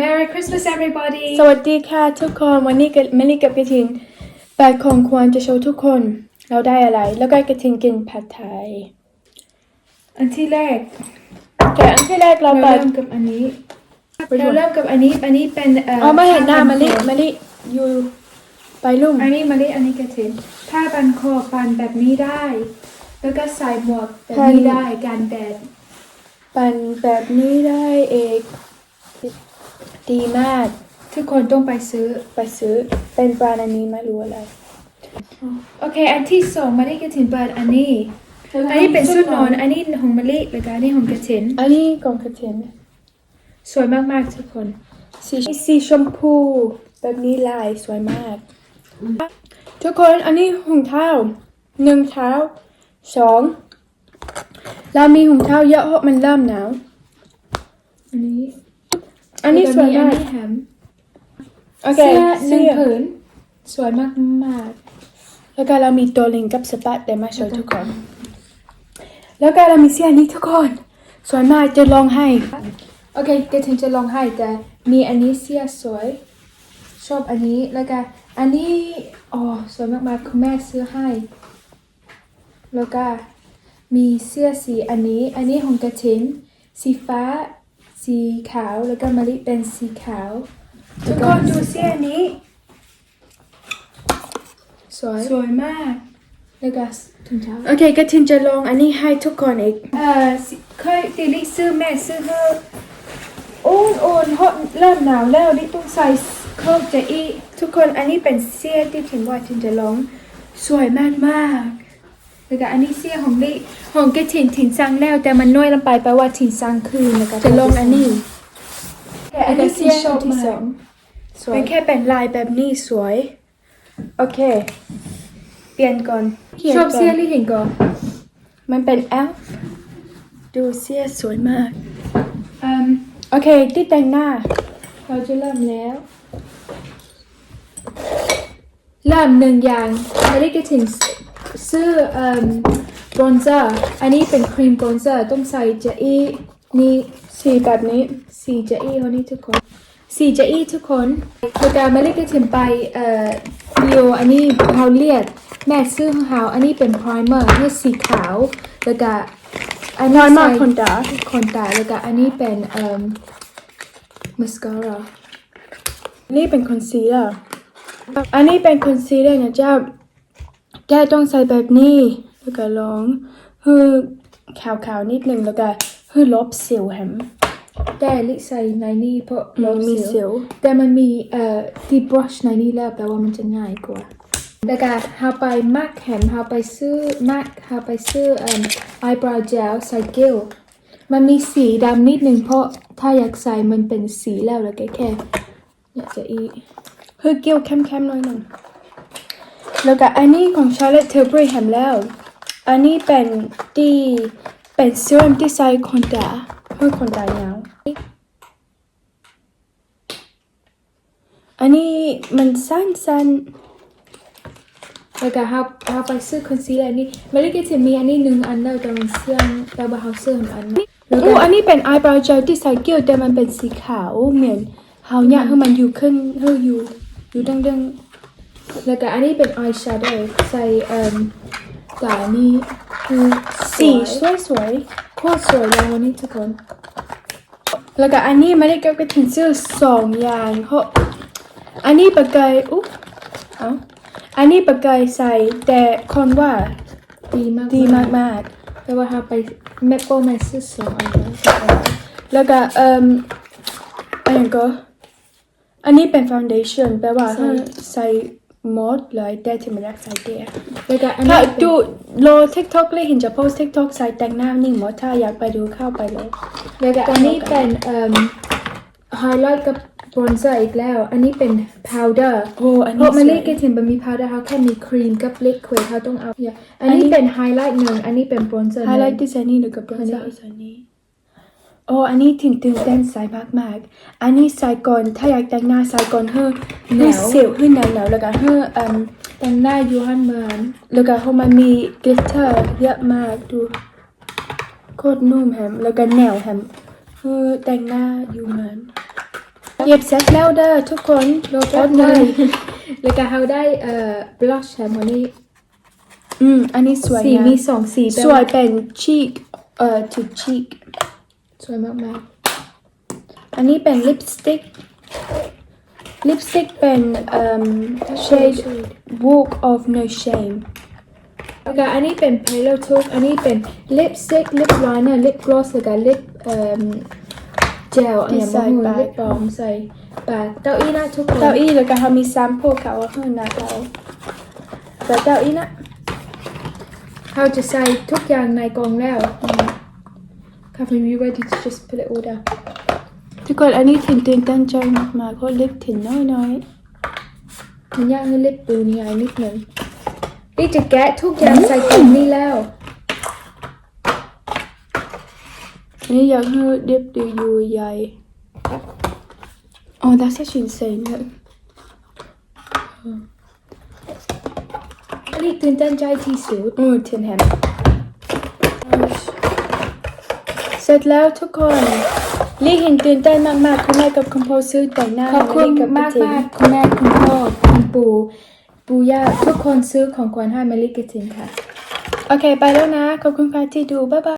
Merry Christmas everybody สวัสดีค่ะทุกคนวันนี้กับเมลี่กับกระทินแปดของควรจะโชว์ทุกคน เราได้อะไร แล้วก็กระทินกินผัดไทย อันที่แรกแต่อันที่แรกเราเราเปิดเริ่มกับอันนี้ เราเริ่มกับอันนี้ อันนี้เป็นเอ่ออ๋อไม่เห็นหน้าผ้มะลิบัคอมะลิอยู่ไปลุ่มอันนี้มาลิอันนี้กระเทนผ้าบันคอปันแบบนี้ได้ แล้วก็ใส่หมวกแบบนี้ได้กันแดด ปั่นแบบนี้ได้เอก ดีมาก ทุกคนต้องไปซื้อไปซื้อเป็นแบรนด์อันนี้ไม่รู้อะไร โอเค อันที่สองมาลิกระเทนเปิดอันนี้ อันนี้เป็นชุดนอน อันนี้ของมาลิแล้วก็อันนี้ของกระเทนอันนี้กล่องกระทินสวยมากๆทุกคน สีสีชมพู แบบนี้ลายสวยมาก ทุกคนอันนี้ถุงเท้าหนึ่งเท้าสองเรามีถุงเท้าเยอะเพราะมันเริ่มหนาวอันนี้ อันนี้สวยอัมานกนี้แฮมโอเคเสื้อหนึ่งเสื้อผืนสวยมากมากแล้วก็เรามีตัวลิงกับสปัตเดี๋ยวมาโชว์ทุกคน แล้วก็เรามีเสื้อนี้ทุกคน สวยมากจะลองให้ๆโอเคเดี๋ยวฉันจะลองให้แต่มีอันนี้เสื้อสวย ชอบอันนี้แล้วก็อันนี้อ๋อสวยมากๆคุณแม่ซื้อให้ แล้วก็มีเสื้อสีอันนี้ อันนี้ของกระถินสีฟ้า สีขาวแล้วก็มะลิเป็นสีขาว ทุกคนดูเสื้อนี้ สวย สวยมาก แล้วก็ถุงเท้าโอเคกระทินจะลองอันนี้ให้ทุกคนอีกเอ่อสิเคยติลิซื้อแม่ซื้อเธอโอนโอนเพราะเริ่มหนาวแล้วนี่ต้องใส่เคิร์ฟจะอีทุกคนอันนี้เป็นเสื้อที่ทินว่าทินจะลองสวยมากมาก แล้วก็อันนี้เสื้อของลิของแกถินถินสั่งแล้วแต่มันน้อยลงไปแปลว่าถินสั่งคืนแล้วก็ๆจะลองอันนี้แต่อันนี้ที่ชอบที่มาสกองสวยเป็นแค่เป็นลายแบบนี้สวย โอเค เปลี่ยนก่อนชอบเสื้อลิเห็นก่อนมันเป็นแอลดูเสื้อสวยมากอืมโอเคที่แต่งหน้า เราจะเริ่มแล้วเริ่มหนึ่งอย่างไม่ได้แกถิน ซื้อเอ่อบรอนเซอร์อันนี้เป็นครีมบรอนเซอร์ต้องใส่จะอีนี่สีแบบนี้สีจะอี้คนนี้ทุกคนสีจะอี้ทุกคนแล้วก็มาเรียกถึงไปเอ่อเดียวอันนี้เฮาเลียดแม่ซื้อของเฮาอันนี้เป็นพรายเมอร์ให้สีขาวแล้วก็อันนี้ Primer ใส่ขนตาขนตาแล้วก็อันนี้เป็นเอ่อมาสคาร่านี่เป็นคอนซีลเลอร์อันนี้เป็นคอนซีลเลอร์นะเจ้า แกต้องใส่แบบนี้แล้วก็ลองให้ขาวๆนิดหนึ่งแล้วก็ให้ลบสิวแหมแต่ลิใส่ในนี่เพราะเรามีมีสิวแต่มันมีเอ่อที่บรัชในนี่แล้วแปลว่ามันจะง่ายกว่าแล้วก็เฮาไปมักแหมเฮาไปซื้อมักเฮาไปซื้อเอ่อ eyebrow gel ใส่เกลมันมีสีดำนิดนึงเพราะถ้าอยากใส่มันเป็นสีแล้วแล้วแก็แค่อยากจะอีเพื่อเกี่ยวเข้มๆหน่อยหนึ่ง แล้วก็อันนี้ของ Charlotte Tilbury แหมแล้ว อันนี้เป็นที่เป็นเซรั่มที่ใส่ขนตาเพื่อขนตายาวอันนี้มันสั้นๆแล้วก็ฮาเฮาไปซื้อคอนซีลเลอร์นี่มันเลยก็จะมีอันนี้หนึ่งอันแล้วแต่มันเสื่อมแต่ว่าเฮาซื้ออันนี้อู้อันนี้เป็น eyebrow gel ที่ใส่เกี่ยวแต่มันเป็นสีขาวเหมือนเฮาอยากให้มันอยู่ขึ้นให้อยู่อยู่ดังๆ แล้วก็อันนี้เป็น eyeshadow ใส่เอ่อกับอันนี้คือสีสวยสวยโคตรสวยเลยวันนี้ทุกคนๆแล้วก็อันนี้ไม่ได้เก็บกระถินซื้อสองอย่างเพราะอันนี้ปากกายอุ๊บเอ้าอันนี้ปากกายใส่แต่คนว่าดีมากดีมากมากแต่ว่าเราไปแม่โป้แม่ซื้อสองอันแล้วสองอันๆแล้วก็เอ่มอันนี้ก็อันนี้เป็น foundation แปลว่าให้ใส่ หมดเลยแต่ที่ไม่อยากใส่เดียแล้วก็อันถ้านี้ดูโล TikTok เลยเห็นจะโพส TikTok ใส่แต่งหน้านี่หมดถ้าอยากไปดูเข้าไปเลย แล้วก็อันนี้เป็นเอ่อ highlight กับบรอนเซอร์อีกแล้ว อันนี้เป็น powder โอ้อันเพนี้ราะมันสเล่วยนกันถึงมันมี powder เขาแค่มีครีมกับ liquid เขาต้องเอาเนี่ยอันนี้เป็น highlight หนึ่งอันนี้เป็น bronzer หนึ่ง highlight ที่ใส่นี่แล้วก็ bronzer อันนี้ใส่นี่ โอ้อันนี้ถึงตื่นเต้นใส่มากๆ อันนี้ใส่ก่อนถ้าอยากแต่งหน้าใส่ก่อนเฮ้อเฮ้อเสียวเฮ้อหนาวๆแล้วก็เฮ้ออืมแต่งหน้ายูฮันเหมือนแล้วก็เพราะมันมี glitter เยอะมากดูโคตรนุ่มแฮมแล้วก็แนวแฮมเฮ้อแต่งหน้าอยู่เหมือนเย็บเสร็จแล้วเด้อทุกคนโลแป๊บหนึงแล้วก็เฮาได้เอ่อบลัชแชมวันนี้อืมอันนี้สวยสีนะมีสองสีแบบสวยเป็น cheek เอ่อ to cheek สวยมากอันนี้เป็นลิปสติก ลิปสติกเป็นเอ่อๆ shade walk of no shame แล้วก็อันนี้เป็น pillow talk อันนี้เป็น lipstick lip liner lip gloss แล้วก็ lip เอ่อ gel อันนี้ที่ใส่มันไป lip balm ใส่ปากเต้าอี้นะทุกคนเก้าอี้แล้วก็เขามีแซมเปิลเขาให้นะเขาแต่เก้าอี้นะเราจะใส่ทุกอย่างในกล่องแล้ว ค่ะ are you ready to just put it all down ทุกคนอันนี้ถิ่นตื่นเต้นใจมากๆเพราะลิปถิ่นน้อยมันยากให้ลิปดูนี่ไงนิดหนึ่งนี่จะแกะทุกอย่างใส่กล่องนี้แล้วๆอันนี้อยากให้ลิปดูอยู่ใหญ่ Oh that's actually insane look อันนี้ตื่นเต้นใจที่สุดโอ้ถิ่นเห็น เสร็จแล้วทุกคนลีเห็นตื่นเต้นมากๆ คุณแม่กับคุณพ่อซื้อแต่งหน้าขอบคุณให้มากลิมากๆคุณแม่คุณพ่อคุณปู่ปู่ย่าทุกคนซื้อของขวัญให้มาลิกบทินค่ะ โอเค ไปแล้วนะ ขอบคุณค่ะที่ดู บ๊ายบาย